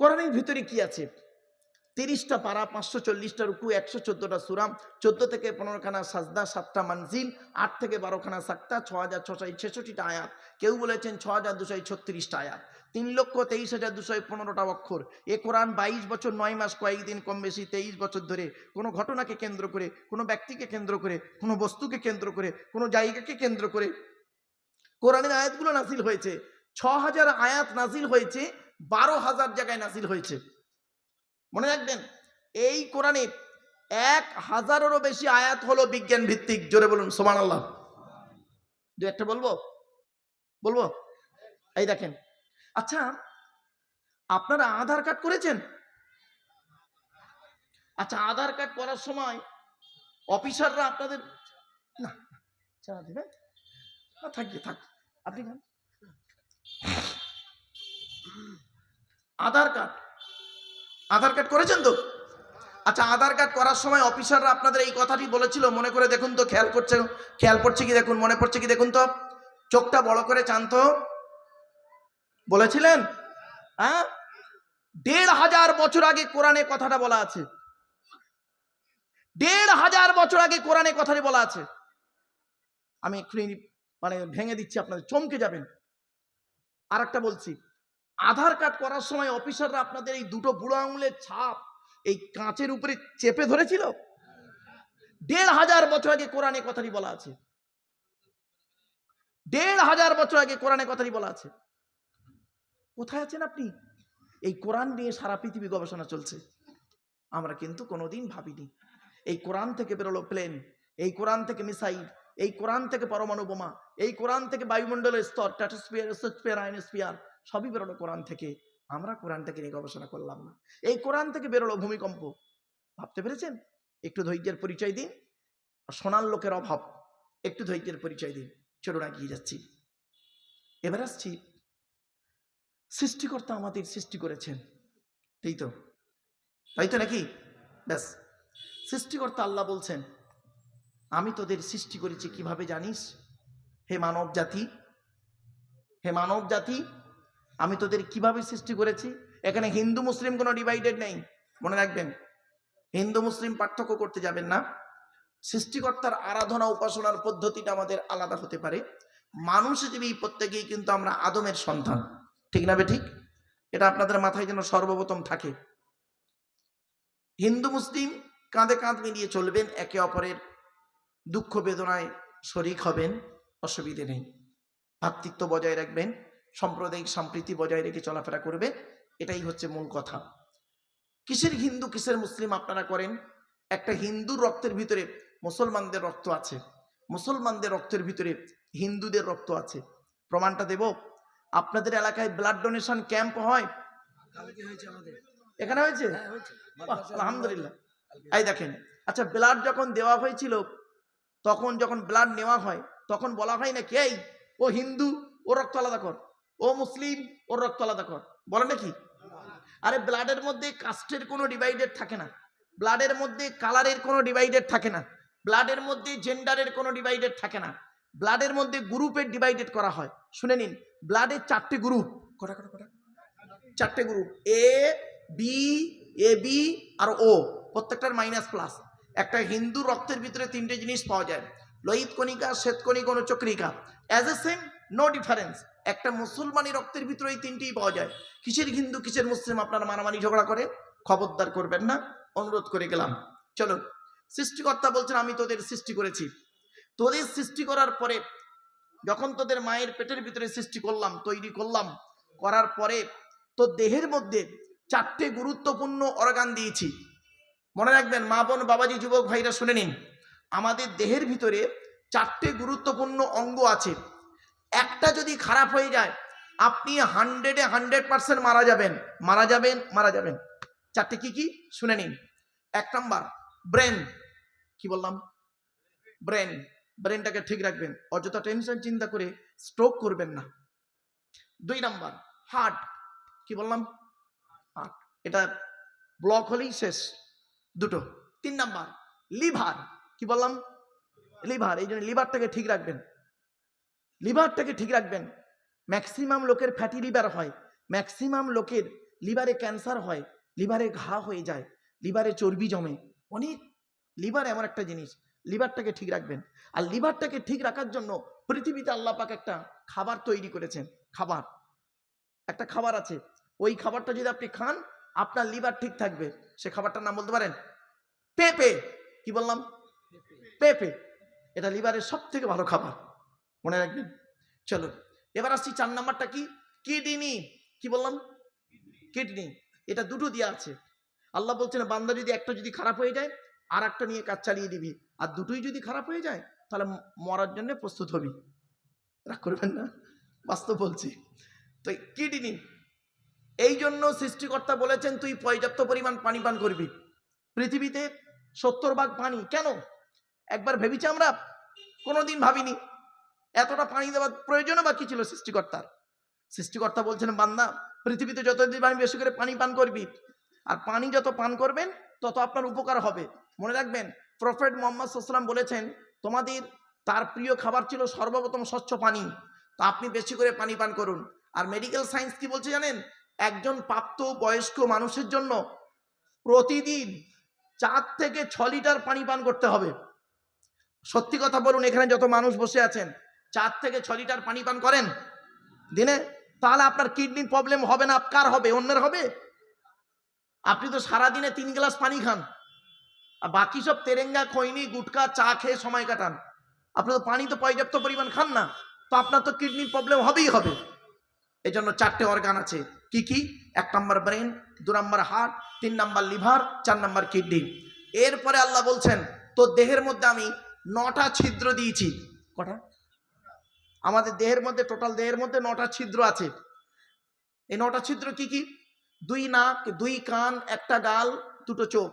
কোরআনের ভিতরে কি আছে? তিরিশটা পারা, পাঁচশো চল্লিশটা রুকু, একশো চোদ্দোটা সুরাম চোদ্দ থেকে পনেরোখানা সাজদা, সাতটা মানজিল, আট থেকে বারোখানা সাক্তা ছ হাজার ছশো ছেষট্টিটা আয়াত। কেউ বলেছেন ছ হাজার দুশো ছত্রিশটা আয়াত। তিন লক্ষ তেইশ হাজার দুশো পনেরোটা অক্ষর। এ কোরআন বাইশ বছর, নয় মাস, কয়েকদিন কম বেশি, তেইশ বছর ধরে কোনো ঘটনাকে কেন্দ্র করে, কোনো ব্যক্তিকে কেন্দ্র করে, কোনো বস্তুকে কেন্দ্র করে, কোনো জায়গাকে কেন্দ্র করে কোরআনের আয়াতগুলো নাজিল হয়েছে। ছ হাজার আয়াত নাজিল হয়েছে বারো হাজার জায়গায় নাজিল হয়েছে। মনে রাখবেন, এই কোরআনে এক হাজারেরও বেশি আয়াত হলো বিজ্ঞান ভিত্তিক জোরে বলুন সোমান আল্লাহ দু একটা বলব? বলব? এই দেখেন। আচ্ছা আপনারা আধার কার্ড করেছেন? আচ্ছা আধার কার্ড করার সময় অফিসাররা আপনাদের না চা দেবে না থাকবে থাক। আপনি আধার কার্ড। আধার কার্ড করেছেন তো? আচ্ছা আধার কার্ড করার সময় অফিসাররা আপনাদের এই কথাটি বলেছিল। মনে করে দেখুন তো, খেয়াল করছে, খেয়াল পড়ছে কি দেখুন, মনে পড়ছে কি দেখুন তো? চোখটা বড় করে চান তো বলেছিলেন? হ্যাঁ? দেড় হাজার বছর আগে কোরআনে কথাটা বলা আছে। দেড় হাজার বছর আগে কোরআনে কথাটি বলা আছে। আমি এক্ষুনি মানে ভেঙে দিচ্ছি আপনাদের, চমকে যাবেন। আর একটা বলছি আধার কার্ড করার সময় অফিসাররা আপনাদের এই দুটো বুড়ো আঙুলের ছাপ এই কাঁচের উপরে চেপে ধরেছিল? দেড় হাজার বছর আগে কোরআনে কথাটি বলা আছে। দেড় হাজার বছর আগে কোরআনে কথাটি বলা আছে। কোথায় আছেন আপনি? এই কোরআন নিয়ে সারা পৃথিবী গবেষণা চলছে। আমরা কিন্তু কোনোদিন ভাবিনি। এই কোরআন থেকে বেরোলো প্লেন, এই কোরআন থেকে মিসাইল, এই কোরআন থেকে পরমাণু বোমা, এই কোরআন থেকে বায়ুমণ্ডলের স্তর ট্যাটোস্পিয়ার স্পিয়ার আইনোস্পিয়ার সবই বেরোলো কোরআন থেকে। আমরা কোরআনটাকে নিয়ে গবেষণা করলাম না। এই কোরআন থেকে বেরোলো ভূমিকম্প। ভাবতে পেরেছেন? একটু ধৈর্যের পরিচয় দিন। সোনার লোকের অভাব। একটু ধৈর্যের পরিচয় দিন। চলুন এগিয়ে যাচ্ছি। এবার আসছি। সৃষ্টিকর্তা আমাদের সৃষ্টি করেছেন। তাই তো? তাই তো নাকি? ব্যাস। সৃষ্টিকর্তা আল্লাহ বলছেন, আমি তোদের সৃষ্টি করেছি কীভাবে জানিস? হে মানব জাতি হে মানব জাতি আমি তোদের কীভাবে সৃষ্টি করেছি? এখানে হিন্দু, মুসলিম কোনো ডিভাইডেড নেই। মনে রাখবেন, হিন্দু, মুসলিম পার্থক্য করতে যাবেন না। সৃষ্টিকর্তার আরাধনা, উপাসনার পদ্ধতিটা আমাদের আলাদা হতে পারে। মানুষ হিসেবে এই প্রত্যেকেই কিন্তু আমরা আদমের সন্তান। ঠিক না ঠিক? এটা আপনাদের মাথায় যেন সর্বপ্রথম থাকে। হিন্দু, মুসলিম কাঁধে কাঁধ মিলিয়ে চলবেন, একে অপরের দুঃখ বেদনায় শরিক হবেন, অসুবিধে নেই। ভাতৃত্ব বজায় রাখবেন সাম্প্রদায়িক সম্প্রীতি বজায় রেখে চলাফেরা করবে এটাই হচ্ছে মূল কথা। কিসের হিন্দু কিসের মুসলিম আপনারা করেন? একটা হিন্দুর রক্তের ভিতরে মুসলমানদের রক্ত আছে। মুসলমানদের রক্তের ভিতরে হিন্দুদের রক্ত আছে। প্রমাণটা দেব? আপনাদের এলাকায় ব্লাড ডোনেশন ক্যাম্প হয়? এখানে হয়েছে? হ্যাঁ আলহামদুলিল্লাহ। এই দেখেন আচ্ছা ব্লাড যখন দেওয়া হয়েছিল তখন যখন ব্লাড নেওয়া হয় তখন বলা হয় না কে ও হিন্দু ও রক্ত আলাদা কর। ও মুসলিম ওর রক্ত আলাদা কর। বলে নাকি? আরে ব্লাডের মধ্যে কাস্টের কোনো ডিভাইডেড থাকে না। ব্লাডের মধ্যে কালারের কোনো ডিভাইডেড থাকে না। ব্লাডের মধ্যে জেন্ডারের কোনো ডিভাইডেড থাকে না। ব্লাডের মধ্যে গ্রুপের ডিভাইডেড করা হয়। শুনে নিন ব্লাডের চারটে গ্রুপ কটা কটা কটা? চারটে group A B A B R O প্রত্যেকটার মাইনাস প্লাস একটা হিন্দু রক্তের ভিতরে তিনটে জিনিস পাওয়া যায়। লোহিত কণিকা শ্বেতকণিকা অনুচক্রিকা। As a same no difference একটা মুসলমানি রক্তের ভিতরে এই তিনটেই পাওয়া যায়। কিসের হিন্দু, কিসের মুসলিম আপনারা মারামারি ঝগড়া করে? খবরদার করবেন না। অনুরোধ করে গেলাম। চলো সৃষ্টিকর্তা বলছেন, আমি তোদের সৃষ্টি করেছি। তোদের সৃষ্টি করার পরে, যখন তোদের মায়ের পেটের ভিতরে সৃষ্টি করলাম, তৈরি করলাম, করার পরে তো দেহের মধ্যে চারটে গুরুত্বপূর্ণ অর্গান দিয়েছি। মনে রাখবেন, মা, বোন, বাবাজি, যুবক, ভাইরা শুনে নিন। আমাদের দেহের ভিতরে চারটে গুরুত্বপূর্ণ অঙ্গ আছে। একটা যদি খারাপ হয়ে যায়, আপনি হান্ড্রেডে হান্ড্রেড পার্সেন্ট মারা যাবেন। মারা যাবেন মারা যাবেন। চারটে কি কি? শুনে নিন। এক নাম্বার ব্রেন কি বললাম? ব্রেন ব্রেনটাকে ঠিক রাখবেন। অযথা টেনশন চিন্তা করে স্ট্রোক করবেন না। দুই নাম্বার হার্ট কি বললাম? হার্ট এটা ব্লক হলেই শেষ। দুটো। তিন নাম্বার লিভার কি বললাম? লিভার এই জন্য লিভারটাকে ঠিক রাখবেন। লিভারটাকে ঠিক রাখবেন। ম্যাক্সিমাম লোকের ফ্যাটি লিভার হয়। ম্যাক্সিমাম লোকের লিভারে ক্যান্সার হয়, লিভারে ঘা হয়ে যায়, লিভারে চর্বি জমে। অনেক লিভার এমন একটা জিনিস, লিভারটাকে ঠিক রাখবেন। আর লিভারটাকে ঠিক রাখার জন্য পৃথিবীতে আল্লাপাক একটা খাবার তৈরি করেছেন, খাবার। একটা খাবার আছে। ওই খাবারটা যদি আপনি খান, আপনার লিভার ঠিক থাকবে। সে খাবারটার নাম বলতে পারেন? পেঁপে। কি বললাম? পেঁপে। এটা লিভারের সব থেকে ভালো খাবার। মনে রাখবেন। চলো, এবার আসছি চার নাম্বারটা কি? কিডনি। কি বললাম? কিডনি। এটা দুটো দেওয়া আছে। আল্লাহ বলছেন, বান্দা যদি একটা যদি খারাপ হয়ে যায় আর একটা নিয়ে কাজ চালিয়ে দিবি। আর দুটোই যদি খারাপ হয়ে যায়, তাহলে মরার জন্য প্রস্তুত হবি। রাগ করবেন না? বাস্তব বলছি। তো কিডনি, এই জন্য সৃষ্টিকর্তা বলেছেন, তুই পর্যাপ্ত পরিমাণ পানি পান করবি। পৃথিবীতে সত্তর ভাগ পানি। কেন? একবার ভেবেছি আমরা? কোনোদিন ভাবিনি। এতটা পানি দেওয়ার প্রয়োজনও বা কি ছিল সৃষ্টিকর্তার। সৃষ্টিকর্তা বলছেন, বান্দা, পৃথিবীতে যতদিন আমি বেশি করে পানি পান করবি, আর পানি যত পান করবেন, তত আপনার উপকার হবে। মনে রাখবেন, প্রফেট মোহাম্মদ সাল্লাম বলেছেন, তোমাদের, তার প্রিয় খাবার ছিল সর্বপ্রথম স্বচ্ছ পানি। তা আপনি বেশি করে পানি পান করুন। আর মেডিকেল সায়েন্স কি বলছে জানেন? একজন প্রাপ্ত বয়স্ক মানুষের জন্য প্রতিদিন চার থেকে ছ লিটার পানি পান করতে হবে। সত্যি কথা বলুন, এখানে যত মানুষ বসে আছেন চার থেকে ছ লিটার পানি পান করেন। দিনে তাহলে আপনার কিডনির প্রবলেম হবে না, কার হবে? অন্যের হবে? আপনি তো সারাদিনে তিন গ্লাস পানি খান। আর বাকি সব তেরেঙ্গা, খৈনি, গুটকা, চা খেয়ে সময় কাটান। আপনি তো পানি তো পর্যাপ্ত পরিমাণ খান না, তো আপনার তো কিডনির প্রবলেম হবেই হবে। এই জন্য চারটে অর্গান আছে। কি কি? এক নম্বর ব্রেন দু নম্বর হার্ট তিন নম্বর লিভার চার নম্বর কিডনি এরপরে আল্লাহ বলছেন তো দেহের মধ্যে আমি নটা ছিদ্র দিয়েছি। কটা? আমাদের দেহের মধ্যে টোটাল দেহের মধ্যে নটা ছিদ্র আছে। এই নটা ছিদ্র কি কি? দুই নাক, দুই কান, একটা গাল, দুটো চোখ।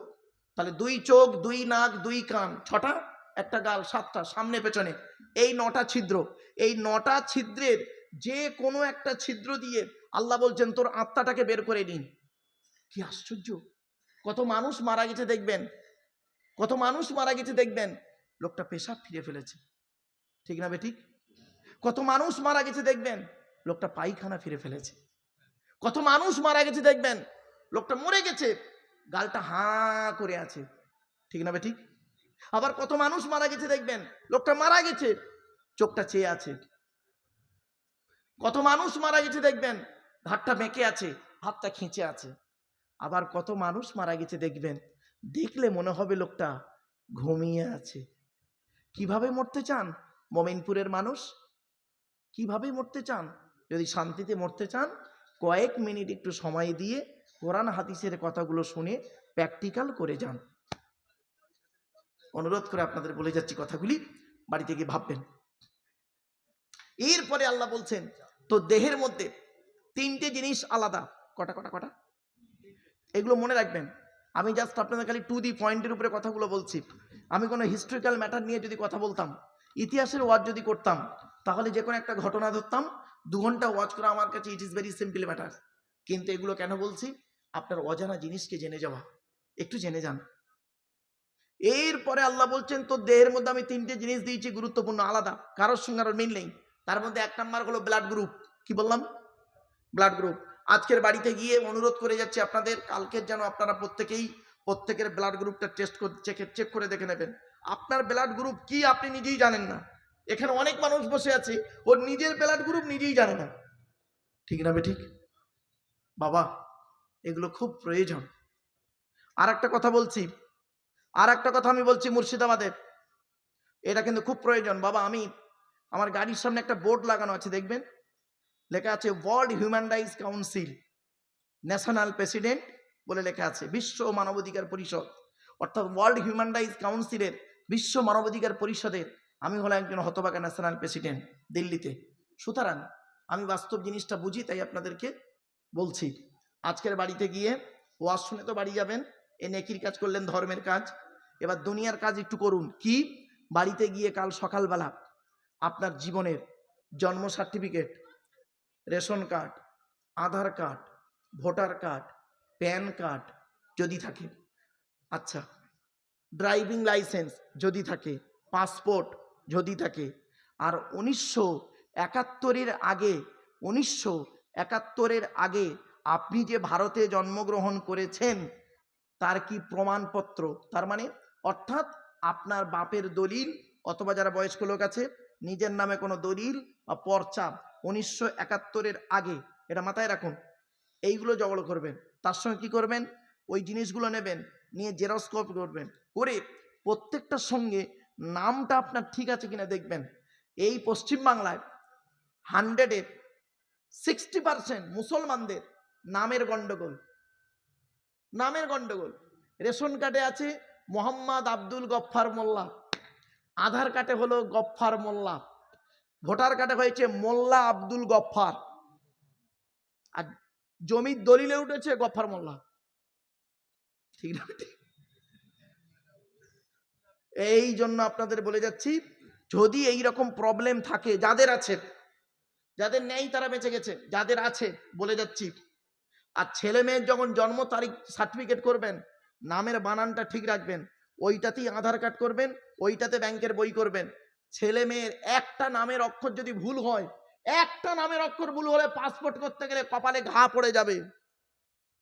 তাহলে দুই চোখ, দুই নাক, দুই কান, ছটা, একটা গাল, সাতটা, সামনে, পেছনে। এই নটা ছিদ্র। এই নটা ছিদ্রের যে কোনো একটা ছিদ্র দিয়ে আল্লাহ বলছেন, তোর আত্মাটাকে বের করে নিন। কি আশ্চর্য! কত মানুষ মারা গেছে দেখবেন। কত মানুষ মারা গেছে দেখবেন। লোকটা পেশাব ফিরে ফেলেছে। ঠিক না বেঠিক কত মানুষ মারা গেছে দেখবেন? লোকটা পায়খানা ফিরে ফেলেছে। কত মানুষ মারা গেছে দেখবেন? লোকটা মরে গেছে। গালটা হাঁ করে আছে। ঠিক না ঠিক? আবার কত মানুষ মারা গেছে দেখবেন? লোকটা মারা গেছে। চোখটা চেয়ে আছে। কত মানুষ মারা গেছে দেখবেন? ঘাটটা বেঁকে আছে, হাতটা খেঁচে আছে। আবার কত মানুষ মারা গেছে দেখবেন? দেখলে মনে হবে লোকটা ঘুমিয়ে আছে। কীভাবে মরতে চান? মোমিনপুরের মানুষ? কীভাবে মরতে চান? যদি শান্তিতে মরতে চান, কয়েক মিনিট একটু সময় দিয়ে কোরআন হাদিসের কথাগুলো শুনে প্র্যাকটিক্যাল করে যান। অনুরোধ করে আপনাদের বলে যাচ্ছি কথাগুলি, বাড়িতে গিয়ে ভাববেন। এরপরে আল্লাহ বলছেন, তো দেহের মধ্যে তিনটে জিনিস আলাদা। কটা কটা কটা? এগুলো মনে রাখবেন। আমি জাস্ট আপনাদের খালি টু দি পয়েন্টের উপরে কথাগুলো বলছি। আমি কোনো হিস্ট্রিক্যাল ম্যাটার নিয়ে যদি কথা বলতাম, ইতিহাসের ওয়াজ যদি করতাম তাহলে যে কোনো একটা ঘটনা ধরতাম, দু ঘণ্টা ওয়াচ করা আমার কাছে it is very simple matter কিন্তু এগুলো কেন বলছি? আপনার অজানা জিনিসকে জেনে যাওয়া। একটু জেনে যান। এরপরে আল্লাহ বলছেন তো দেহের মধ্যে আমি তিনটে জিনিস দিয়েছি, গুরুত্বপূর্ণ, আলাদা। কারোর সঙ্গে আরও মিল নেই। তার মধ্যে এক নাম্বার হলো ব্লাড গ্রুপ কি বললাম? ব্লাড গ্রুপ আজকের বাড়িতে গিয়ে অনুরোধ করে যাচ্ছি আপনাদের, কালকের যেন আপনারা প্রত্যেকেই, প্রত্যেকের ব্লাড গ্রুপটা টেস্ট করে চেক চেক করে দেখে নেবেন। আপনার ব্লাড গ্রুপ কি আপনি নিজেই জানেন না। এখানে অনেক মানুষ বসে আছে। ওর নিজের ব্লাড গ্রুপ নিজেই জানে না। ঠিক না ঠিক? বাবা, এগুলো খুব প্রয়োজন। আর একটা কথা বলছি। আর একটা কথা আমি বলছি মুর্শিদাবাদের এটা কিন্তু খুব প্রয়োজন। বাবা, আমি আমার গাড়ির সামনে একটা বোর্ড লাগানো আছে, দেখবেন? লেখা আছে world human rights council. National president বলে লেখা আছে। বিশ্ব মানবাধিকার পরিষদ। অর্থাৎ ওয়ার্ল্ড হিউম্যান রাইটস কাউন্সিলের বিশ্ব মানবাধিকার পরিষদের আমি হলাম একজন হতবাকা ন্যাশনাল প্রেসিডেন্ট দিল্লিতে। সুতরাং আমি বাস্তব জিনিসটা বুঝি, তাই আপনাদেরকে বলছি। আজকের বাড়িতে গিয়ে ওয়াজ শুনে তো বাড়ি যাবেন, এ নেকির কাজ করলেন, ধর্মের কাজ। এবার দুনিয়ার কাজ একটু করুন। কি? বাড়িতে গিয়ে কাল সকালবেলা আপনার জীবনের জন্ম certificate ration card, Aadhaar card, voter card, PAN card যদি থাকে। আচ্ছা ড্রাইভিং লাইসেন্স যদি থাকে, পাসপোর্ট যদি থাকে। আর উনিশশো একাত্তরের আগে, উনিশশো একাত্তরের আগে আপনি যে ভারতে জন্মগ্রহণ করেছেন, তার কি প্রমাণপত্র? তার মানে অর্থাৎ আপনার বাপের দলিল, অথবা যারা বয়স্ক লোক আছে, নিজের নামে কোনো দলিল বা পর্চা উনিশশো একাত্তরের আগে, এটা মাথায় রাখুন। এইগুলো জগড় করবেন। তার সঙ্গে কি করবেন? ওই জিনিসগুলো নেবেন, নিয়ে জেরক্স করবেন। করে প্রত্যেকটার সঙ্গে নামটা আপনার ঠিক আছে কিনা দেখবেন। এই পশ্চিমবাংলায় হান্ড্রেডে সিক্সটি পার্সেন্ট মুসলমানদের নামের গন্ডগোল। নামের গন্ডগোল। রেশন কার্ডে আছে মোহাম্মদ আব্দুল গফফার মোল্লা। আধার কার্ডে হলো গফফার মোল্লা। ভোটার কার্ডে হয়েছে মোল্লা আব্দুল গফফার। আর জমির দলিলে উঠেছে গফফার মোল্লা। ঠিক না? ঠিক? এই জন্য আপনাদের বলে যাচ্ছি, যদি এই রকম প্রবলেম থাকে, যাদের আছে, যাদের নেই তারা বেঁচে গেছে, যাদের আছে বলে যাচ্ছি। আর ছেলে মেয়ের যখন জন্ম তারিখ সার্টিফিকেট করবেন, নামের বানানটা ঠিক রাখবেন, ওইটাতেই আধার কার্ড করবেন, ওইটাতে ব্যাংকের বই করবেন। ছেলে মেয়ের একটা নামের অক্ষর যদি ভুল হয়, একটা নামের অক্ষর ভুল হলে পাসপোর্ট করতে গেলে কপালে ঘা পড়ে যাবে।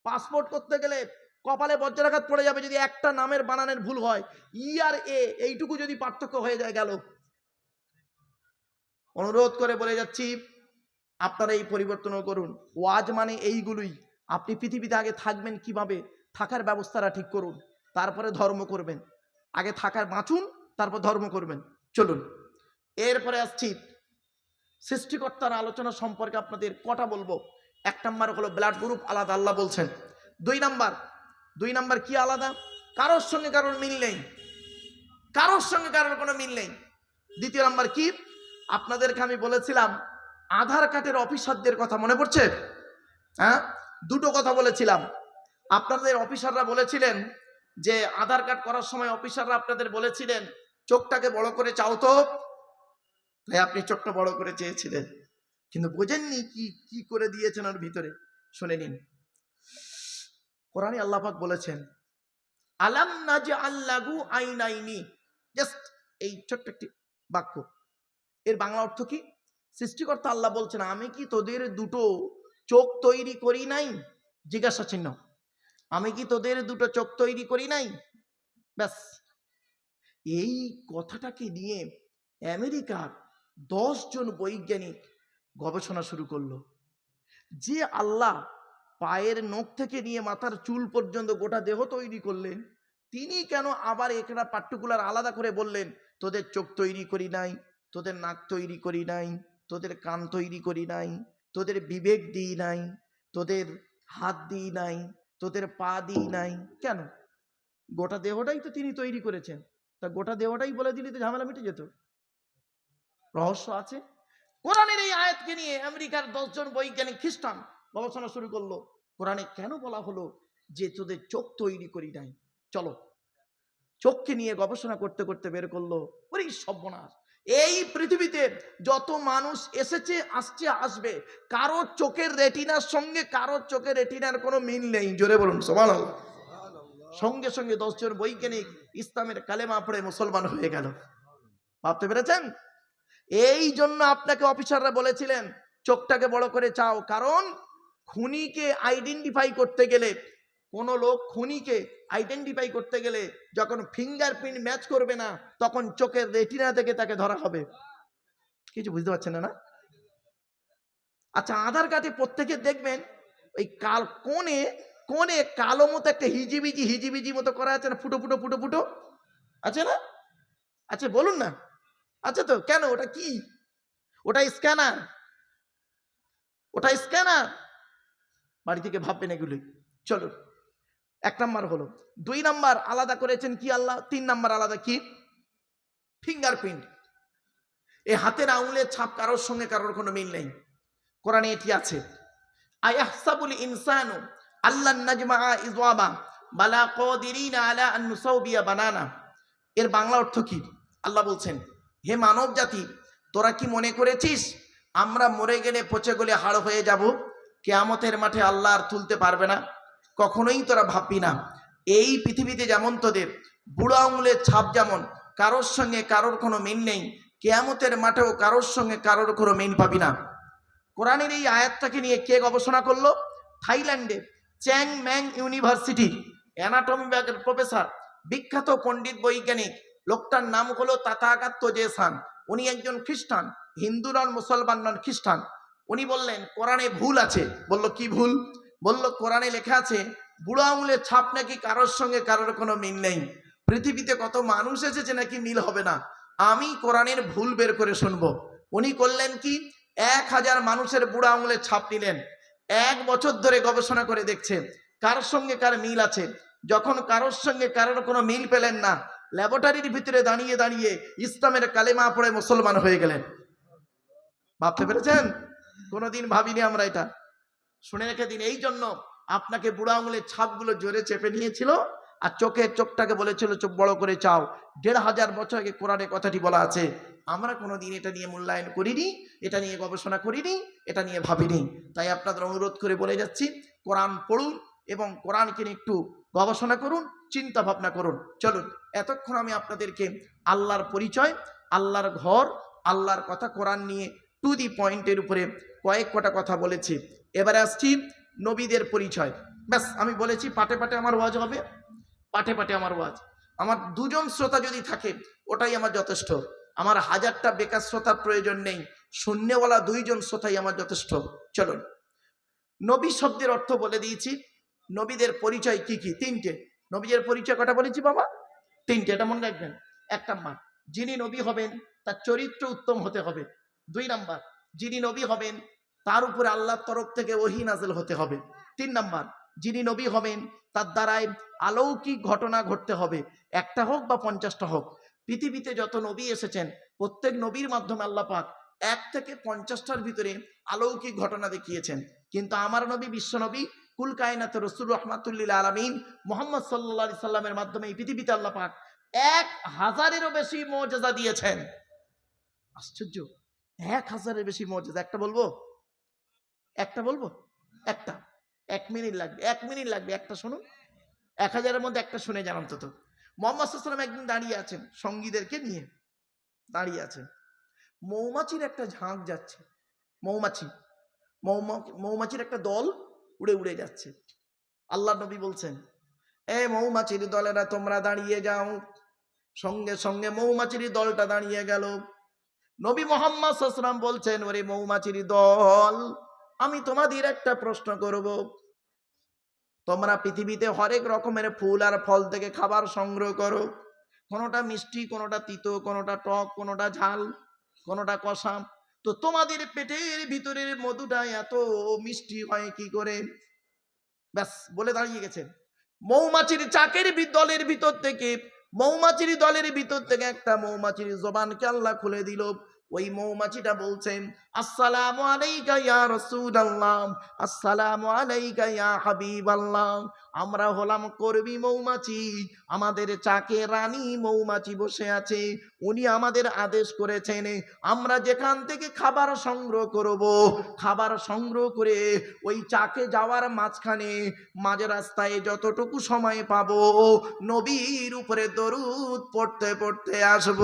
পাসপোর্ট করতে গেলে কপালে বজ্রাঘাত পড়ে যাবে যদি একটা নামের বানানের ভুল হয়। ই আর এ এইটুকু যদি পার্থক্য হয়ে যায় গেল। অনুরোধ করে বলে যাচ্ছি, আপনারা এই পরিবর্তনও করুন। ওয়াজ মানে এইগুলোই। আপনি পৃথিবীতে আগে থাকবেন কীভাবে? থাকার ব্যবস্থাটা ঠিক করুন। তারপরে ধর্ম করবেন। আগে থাকার বাঁচুন, তারপর ধর্ম করবেন। চলুন। এরপরে আসছি। সৃষ্টিকর্তার আলোচনা সম্পর্কে আপনাদের কটা বলব? এক নাম্বার হলো ব্লাড গ্রুপ, আলাদা আল্লাহ বলছেন। দুই নাম্বার দুই নাম্বার কি আলাদা? কারোর সঙ্গে কারোর মিল নেই। কারোর সঙ্গে কারোর কোনো মিল নেই। দ্বিতীয় নাম্বার কি? আপনাদেরকে আমি বলেছিলাম, আধার কার্ডের অফিসারদের কথা মনে পড়ছে? হ্যাঁ? দুটো কথা বলেছিলাম। আপনাদের অফিসাররা বলেছিলেন যে, আধার কার্ড করার সময় অফিসাররা আপনাদের বলেছিলেন, চোখটাকে বড় করে চাও তো। তাই আপনি চোখটা বড় করে চেয়েছিলেন। কিন্তু বোঝেননি কি কি করে দিয়েছেন ওর ভিতরে? শুনে নিন। কোরআনে আল্লাপাক বলেছেন, আলাম নাজ আল্লাগু আইনাইনি। জাস্ট এই ছোট্ট একটি বাক্য। এর বাংলা অর্থ কি? সৃষ্টিকর্তা আল্লাহ বলছেন, আমি কি তোদের দুটো চোখ তৈরি করি নাই? জিজ্ঞাসা চিহ্ন। আমি কি তোদের দুটো চোখ তৈরি করি নাই? ব্যাস। এই কথাটাকে নিয়ে আমেরিকার জন বৈজ্ঞানিক গবেষণা শুরু করল। যে আল্লাহ পায়ের নখ থেকে নিয়ে মাথার চুল পর্যন্ত গোটা দেহ তৈরি করলেন। তিনি কেন আবার একটা পার্টিকুলার আলাদা করে বললেন, তোদের চোখ তৈরি করি নাই, তোদের নাক তৈরি করি নাই, তোদের কান তৈরি করি নাই, তোদের বিবেক দিই নাই, তোদের হাত দিই নাই, তোদের পা দিই নাই। কেন? গোটা দেহটাই তো তিনি তৈরি করেছেন। তা গোটা দেহটাই বলে দিলে তো ঝামেলা মিটে যেত। রহস্য আছে? কোরআনের এই আয়াতকে নিয়ে আমেরিকার দশজন বৈজ্ঞানিক খ্রিস্টান গবেষণা শুরু করল। কোরআনে কেন বলা হলো যে তোদের চোখ তৈরি করি নাই? চলো। চোখকে নিয়ে গবেষণা করতে করতে বের করল ওরে সর্বনাশ। এই পৃথিবীতে যত মানুষ এসেছে, আসছে, আসবে, কারও চোখের রেটিনার সঙ্গে কারও চোখের রেটিনার কোনো মিল নেই। জোরে বলুন সমান সঙ্গে সঙ্গে দশজন বৈজ্ঞানিক ইসলামের কালেমা পড়ে মুসলমান হয়ে গেল। ভাবতে পেরেছেন? এই জন্য আপনাকে অফিসাররা বলেছিলেন, চোখটাকে বড় করে চাও। কারণ খুনিকে আইডেন্টিফাই করতে গেলে, কোনো লোক খুনিকে আইডেন্টিফাই করতে গেলে যখন ফিঙ্গারপ্রিন্ট ম্যাচ করবে না, তখন চোখের রেটিনা থেকে তাকে ধরা হবে। কিছু বুঝতে পারছেন না না? আচ্ছা আধার কার্ডে প্রত্যেকে দেখবেন, ওই কাল কোণে কোণে কালো মতো একটা হিজিবিজি হিজিবিজি মতো করা আছে না, ফুটো ফুটো ফুটো ফুটো? আছে না? আচ্ছা বলুন না। আচ্ছা তো, কেন? ওটা কি? ওটা স্ক্যানার। ওটা স্ক্যানার। বাড়ি থেকে ভাববেন এগুলি। চলো, এক নাম্বার হলো। দুই নাম্বার আলাদা করেছেন কি আল্লাহ? তিন নাম্বার আলাদা কি? ফিঙ্গারপ্রিন্ট এই হাতের আঙুলের ছাপ কারোর সঙ্গে কারোর কোনো মিল নেই। কোরআনে এটি আছে। আয়াহসাবুল ইনসানু আল্লাহ নাজমা ইজওয়াবা বালা কদিরিনা আলা আন নুসাউবিয়া বানানা। এর বাংলা অর্থ কি? আল্লাহ বলছেন, হে মানব জাতি তোরা কি মনে করেছিস আমরা মরে গেলে পচে গলে হাড় হয়ে যাব? কেয়ামতের মাঠে আল্লাহ আর তুলতে পারবে না। কখনোই তোরা ভাববি না। এই পৃথিবীতে যেমন তোদের বুড়ো আঙুলের ছাপ যেমন, কারোর সঙ্গে কারোর কোনো মিল নেই, কেয়ামতের মাঠেও কারোর সঙ্গে কারোর কোনো মিল পাবি না। কোরআনের এই আয়াতটাকে নিয়ে কে গবেষণা করল? থাইল্যান্ডে চ্যাং ম্যাং ইউনিভার্সিটির অ্যানাটমি বিভাগের প্রফেসর, বিখ্যাত পণ্ডিত বৈজ্ঞানিক, লোকটার নাম হলো তাতাগাত তোজেসান উনি একজন খ্রিস্টান, হিন্দু নন, মুসলমান নন, খ্রিস্টান। উনি বললেন, কোরআনে ভুল আছে। বলল, কি ভুল? বলল, কোরআনে লেখা আছে, বুড়ো আঙুলের ছাপ নাকি কারোর সঙ্গে কারোর কোনো মিল নেই। পৃথিবীতে কত মানুষ এসেছে নাকি মিল হবে না। আমি কোরআনের ভুল বের করে শুনব। উনি করলেন কি? এক হাজার মানুষের বুড়ো আঙুলের ছাপ নিলেন। এক বছর ধরে গবেষণা করে দেখছে, কার সঙ্গে কার মিল আছে। যখন কারোর সঙ্গে কারোর কোনো মিল পেলেন না, ল্যাবরেটরির ভিতরে দাঁড়িয়ে দাঁড়িয়ে ইসলামের কালেমা পড়ে মুসলমান হয়ে গেলেন। ভাবতে পেরেছেন? কোনোদিন ভাবিনি আমরা এটা। শুনে রেখে দিন, এই জন্য আপনাকে বুড়ো আঙুলের ছাপগুলো জোরে চেপে নিয়েছিল আর চোখের চোখটাকে বলেছিল, চোখ বড় করে চাও। দেড় হাজার বছর আগে কোরআনে কথাটি বলা আছে, আমরা কোনোদিন এটা নিয়ে মূল্যায়ন করিনি, এটা নিয়ে গবেষণা করিনি, এটা নিয়ে ভাবিনি। তাই আপনাদের অনুরোধ করে বলে যাচ্ছি, কোরআন পড়ুন এবং কোরআনকে নিয়ে একটু গবেষণা করুন, চিন্তা ভাবনা করুন। চলুন, এতক্ষণ আমি আপনাদেরকে আল্লাহর পরিচয়, আল্লাহর ঘর, আল্লাহর কথা কোরআন নিয়ে টু দি পয়েন্টের উপরে কয়েক কটা কথা বলেছি। এবারে আসছি নবীদের পরিচয়। ব্যাস, আমি বলেছি পাটে পাটে আমার ওয়াজ হবে। পাটে পাটে আমার ওয়াজ। আমার দুজন শ্রোতা যদি থাকে, ওটাই আমার যথেষ্ট। আমার হাজারটা বেকার শ্রোতার প্রয়োজন নেই। শূন্যওয়ালা দুইজন শ্রোতাই আমার যথেষ্ট। চলুন। নবী শব্দের অর্থ বলে দিয়েছি। নবীদের পরিচয় কি কি? তিনটে। নবীদের পরিচয় কটা বলেছি বাবা? তিনটে, এটা মনে রাখবেন। এক নাম্বার যিনি নবী হবেন, তার চরিত্র উত্তম হতে হবে। দুই নাম্বার, যিনি নবী হবেন, তার উপরে আল্লাহর তরফ থেকে ওহি নাজেল হতে হবে। তিন নাম্বার, যিনি নবী হবেন, তার দ্বারাই আলৌকিক ঘটনা ঘটতে হবে। একটা হোক বা পঞ্চাশটা হোক, পৃথিবীতে যত নবী এসেছেন, প্রত্যেক নবীর মাধ্যমে আল্লাহ পাক এক থেকে পঞ্চাশটার ভিতরে আলৌকিক ঘটনা দেখিয়েছেন। কিন্তু আমার নবী বিশ্বনবী কুল কায়নাতে রসুল রহমাতুল্লিল আলমিন মোহাম্মদ সাল্লা সাল্লামের মাধ্যমে এই পৃথিবীতে আল্লাহ পাক এক হাজারেরও বেশি মর্যাদা দিয়েছেন। আশ্চর্য। এক হাজারের বেশি মর্যাদা, একটা বলব? একটা বলব? একটা। এক মিনিট লাগবে, এক মিনিট লাগবে, একটা শুনুন। এক হাজারের মধ্যে একটা শুনে জানান অন্তত। তো মোহাম্মদ সাল্লাম একদিন দাঁড়িয়ে আছেন সঙ্গীদেরকে নিয়ে। দাঁড়িয়ে আছেন। মৌমাছির একটা ঝাঁক যাচ্ছে। মৌমাছি। মৌমা- মৌমাছির একটা দল উড়ে উড়ে যাচ্ছে। আল্লাহ নবী বলছেন, এ মৌমাছির দলেরা, তোমরা দাঁড়িয়ে যাও। সঙ্গে সঙ্গে মৌমাছির দলটা দাঁড়িয়ে গেল। নবী মোহাম্মদ সাল্লাম বলছেন, ওরে মৌমাছির দল, আমি তোমাদের একটা প্রশ্ন করব। তোমরা পৃথিবীতে হরেক রকমের ফুল আর ফল থেকে খাবার সংগ্রহ করো। কোনোটা মিষ্টি, কোনোটা তিতো, কোনোটা টক, কোনোটা ঝাল, কোনোটা কষা। তো তোমাদের পেটের ভিতরের মধুটা এত মিষ্টি হয় কি করে? ব্যাস, বলে দাঁড়িয়ে গেছেন। মৌমাছির চাকের দলের ভিতর থেকে মৌমাছির দলের ভিতর থেকে একটা মৌমাছির জবানকে আল্লাহ খুলে দিল। ওই মৌমাছিটা বলছেন আসসালামু আলাইকা ইয়া রাসূলুল্লাহ, আসসালামু আলাইকা ইয়া হাবিবাল্লাহ। আমরা হলাম করবি মৌমাছি, আমাদের চাকে রানী মৌমাছি বসে আছে, উনি আমাদের আদেশ করেছেন, আমরা যেখান থেকে খাবার সংগ্রহ করব, খাবার সংগ্রহ করে ওই চাকে যাওয়ার মাঝখানে মাঝ রাস্তায় যতটুকু সময় পাবো, নবীর উপরে দরুদ পড়তে পড়তে আসব।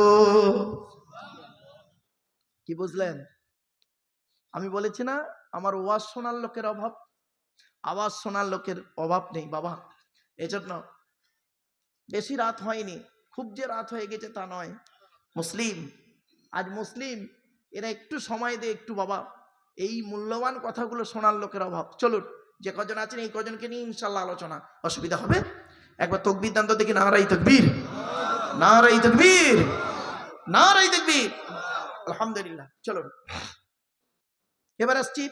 কি বুঝলেন? আমি বলেছি না, আমার ওয়াজ শোনার লোকের অভাব, আওয়াজ শোনার লোকের অভাব নেই বাবা। এজন্য বেশি রাত হয়নি, খুব যে রাত হয়ে গেছে তা নয়। মুসলিম, আজ মুসলিম, এরা একটু সময় দে একটু বাবা। এই মূল্যবান কথাগুলো শোনার লোকের অভাব। চলুন, যে কজন আছেন এই কজনকে নিয়ে ইনশাল্লাহ আলোচনা। অসুবিধা হবে? একবার তকবির দান তো দেখি, নারাই তকবীর। নারাই তকবীর। নারাই তকবীর। আলহামদুলিল্লাহ, চলুন। এবার আসছি,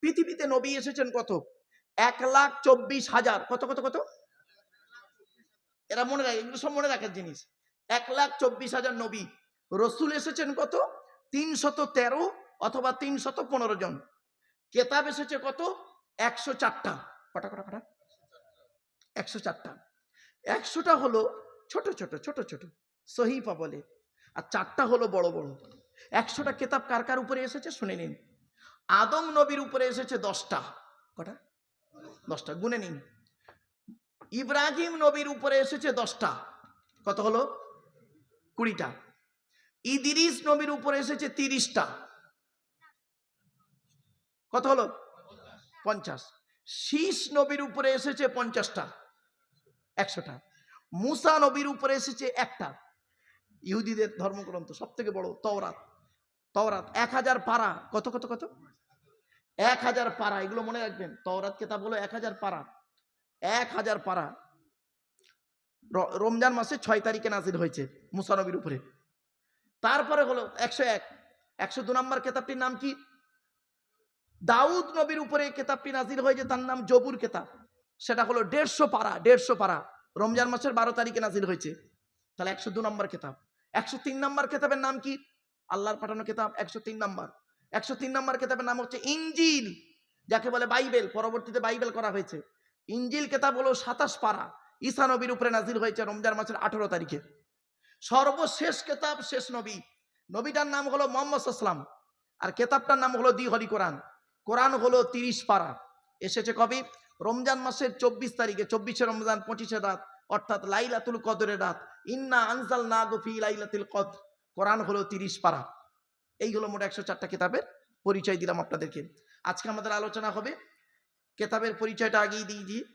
পৃথিবীতে নবী এসেছেন কত? এক লাখ চব্বিশ হাজার। কত কত কত? এরা মনে রাখে, এগুলো সব মনে রাখার জিনিস। এক লাখ চব্বিশ হাজার নবী। রসুল এসেছেন কত? তিনশত তেরো অথবা তিনশত পনেরো জন। কেতাব এসেছে কত? একশো চারটা। কটা কটা কটা? একশো চারটা। একশোটা হলো ছোট ছোট ছোট ছোট। সহিফা বলে। আর চারটা হলো বড় বড় একশোটা কেতাব কার কার উপরে এসেছে শুনে নিন। আদম নবীর উপরে এসেছে দশটা। কটা? দশটা। গুনে নিন। ইব্রাহিম নবীর উপরে এসেছে দশটা। কত হলো? কুড়িটা। ইদিরিস নবীর উপরে এসেছে তিরিশটা। কত হলো? পঞ্চাশ। শীষ নবীর উপরে এসেছে পঞ্চাশটা। একশোটা। মুসা নবীর উপরে এসেছে একটা। ইহুদিদের ধর্মগ্রন্থ সব থেকে বড় তওরাত। তওরাত, এক হাজার পারা। কত কত কত? এক হাজার পারা, এগুলো মনে রাখবেন। তওরাত কেতাব হলো এক হাজার পারা। এক হাজার পারা। রমজান মাসে ছয় তারিখে নাজির হয়েছে মুসা নবীর উপরে। তারপরে হলো একশো এক। একশো দু নম্বর কেতাবটির নাম কি? দাউদ নবীর উপরে কেতাবটি নাজির হয়েছে, তার নাম জবুর কেতাব। সেটা হলো দেড়শো পারা দেড়শো পারা। রমজান মাসের বারো তারিখে নাজির হয়েছে। তাহলে একশো দু নম্বর কেতাব। একশো তিন নম্বর কেতাবের নাম কি? আল্লাহর পাঠানো কেতাব একশো তিন নম্বর। একশো তিন নম্বর কেতাবের নাম হচ্ছে ইঞ্জিল যাকে বলে বাইবেল, পরবর্তীতে বাইবেল করা হয়েছে। ইঞ্জিল কেতাব হলো সাতাশ পারা, ঈসা নবীর উপরে নাজির হয়েছে রমজান মাসের আঠেরো তারিখে। সর্বশেষ কেতাব শেষ নবী। নবীটার নাম হলো মোহাম্মদ আসলাম আর কেতাবটার নাম হলো দি হলি কোরআন। কোরআন হলো তিরিশ পারা। এসেছে কবি? রমজান মাসের চব্বিশ তারিখে, চব্বিশে রমজান, পঁচিশে রাত, অর্থাৎ লাইলাতুল কদরের রাত। ইন্না আনসাল না গফি লাইলাতুল কদ কোরআন হলো তিরিশ পারা। এই হলো মোট একশো চারটা কিতাবের পরিচয় দিলাম আপনাদেরকে। আজকে আমাদের আলোচনা হবে। কেতাবের পরিচয়টা আগেই দিয়ে দিই।